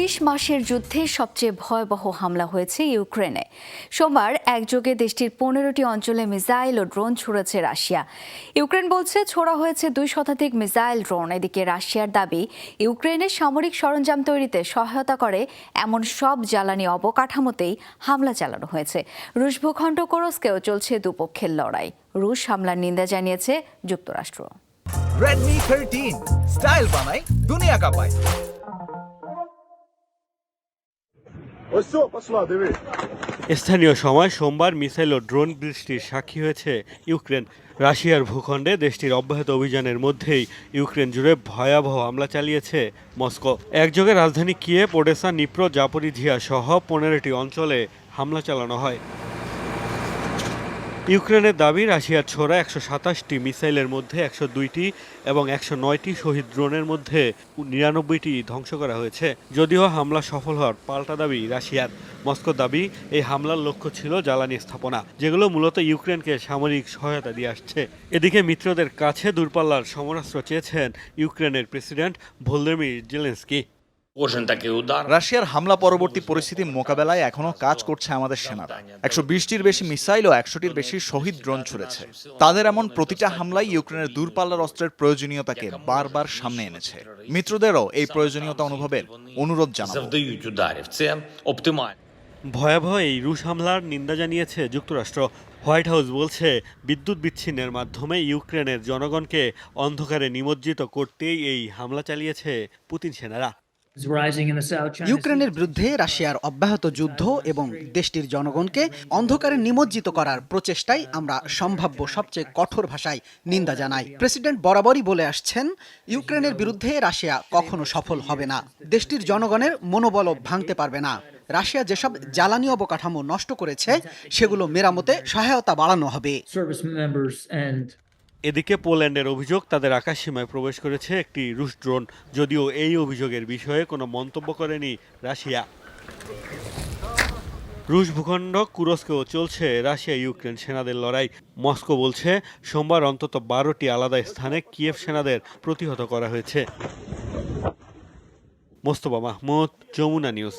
ত্রিশ মাসের যুদ্ধে সবচেয়ে ভয়াবহ হামলা হয়েছে ইউক্রেনে। সোমবার একযোগে দেশটির পনেরোটি অঞ্চলে মিসাইল ও ড্রোন ছুড়েছে রাশিয়া। ইউক্রেন বলছে, ছোড়া হয়েছে দুই শতাধিক মিসাইল ড্রোন। এদিকে রাশিয়ার দাবি ইউক্রেনের সামরিক সরঞ্জাম তৈরিতে সহায়তা করে এমন সব জ্বালানি অবকাঠামোতেই হামলা চালানো হয়েছে। রুশ ভূখণ্ড কোরস্কেও চলছে দুপক্ষের লড়াই। রুশ হামলার নিন্দা জানিয়েছে যুক্তরাষ্ট্র। Redmi 13 স্টাইল বানাই, দুনিয়া Ось все, пошла, диви. স্থানীয় সময় সোমবার মিসাইল ও ড্রোন বৃষ্টির সাক্ষী হয়েছে ইউক্রেন রাশিয়ার ভূখণ্ডে দেশটির অব্যাহত অভিযানের মধ্যেই ইউক্রেন জুড়ে ভয়াবহ হামলা চালিয়েছে মস্কো একযোগে রাজধানী কিয়েভ ওডেসা নিপ্রো জাপরিঝিয়া সহ পনেরোটি অঞ্চলে হামলা চালানো হয় ইউক্রেনের দাবি, রাশিয়ার ছোড়া একশো সাতাশটি মিসাইলের মধ্যে একশো দুইটি এবং একশো নয়টি শহীদ ড্রোনের মধ্যে নিরানব্বইটি ধ্বংস করা হয়েছে। যদিও হামলা সফল হওয়ার পাল্টা দাবি রাশিয়ার। মস্কো দাবি, এই হামলার লক্ষ্য ছিল জ্বালানি স্থাপনা, যেগুলো মূলত ইউক্রেনকে সামরিক সহায়তা দিয়ে আসছে। এদিকে মিত্রদের কাছে দূরপাল্লার সমরাস্ত্র চেয়েছেন ইউক্রেনের প্রেসিডেন্ট ভোলদেমির জেলেন্সকি। রাশিয়ার হামলা পরবর্তী পরিস্থিতি মোকাবেলায় এখনও কাজ করছে আমাদের সেনারা। একশো বিশটির বেশি মিসাইল ও একশোটির বেশি শহীদ ড্রোন ছুড়েছে। তাদের এমন প্রতিটা হামলাই ইউক্রেনের দূরপাল্লার অস্ত্রের প্রয়োজনীয়তাকে বারবার সামনে এনেছে। মিত্রদেরও এই প্রয়োজনীয়তা অনুভবের অনুরোধ জানাব। ভয়াবহ এই রুশ হামলার নিন্দা জানিয়েছে যুক্তরাষ্ট্র। হোয়াইট হাউস বলছে বিদ্যুৎ বিচ্ছিন্নের মাধ্যমে ইউক্রেনের জনগণকে অন্ধকারে নিমজ্জিত করতেই এই হামলা চালিয়েছে পুতিন সেনারা। ইউক্রেনের বিরুদ্ধে রাশিয়ার অব্যাহত যুদ্ধ এবং দেশটির জনগণকে অন্ধকারে নিমজ্জিত করার প্রচেষ্টায় আমরা সম্ভাব্য সবচেয়ে কঠোর ভাষায় নিন্দা জানাই। প্রেসিডেন্ট বরাবরই বলে আসছেন ইউক্রেনের বিরুদ্ধে রাশিয়া কখনো সফল হবে না। দেশটির জনগণের মনোবলও ভাঙতে পারবে না। রাশিয়া যেসব জ্বালানি অবকাঠামো নষ্ট করেছে সেগুলো মেরামতে সহায়তা বাড়ানো হবে। এদিকে পোল্যান্ডের অভিযোগ, তাদের আকাশসীমায় প্রবেশ করেছে একটি রুশ ড্রোন। যদিও এই অভিযোগের বিষয়ে কোনো মন্তব্য করেনি রাশিয়া। রুশ ভূখণ্ড কুরস্কেও চলছে রাশিয়া ইউক্রেন সেনাদের লড়াই। মস্কো বলছে, সোমবার অন্তত বারোটি আলাদা স্থানে কিয়েভ সেনাদের প্রতিহত করা হয়েছে। মোস্তফা মাহমুদ, যমুনা নিউজ।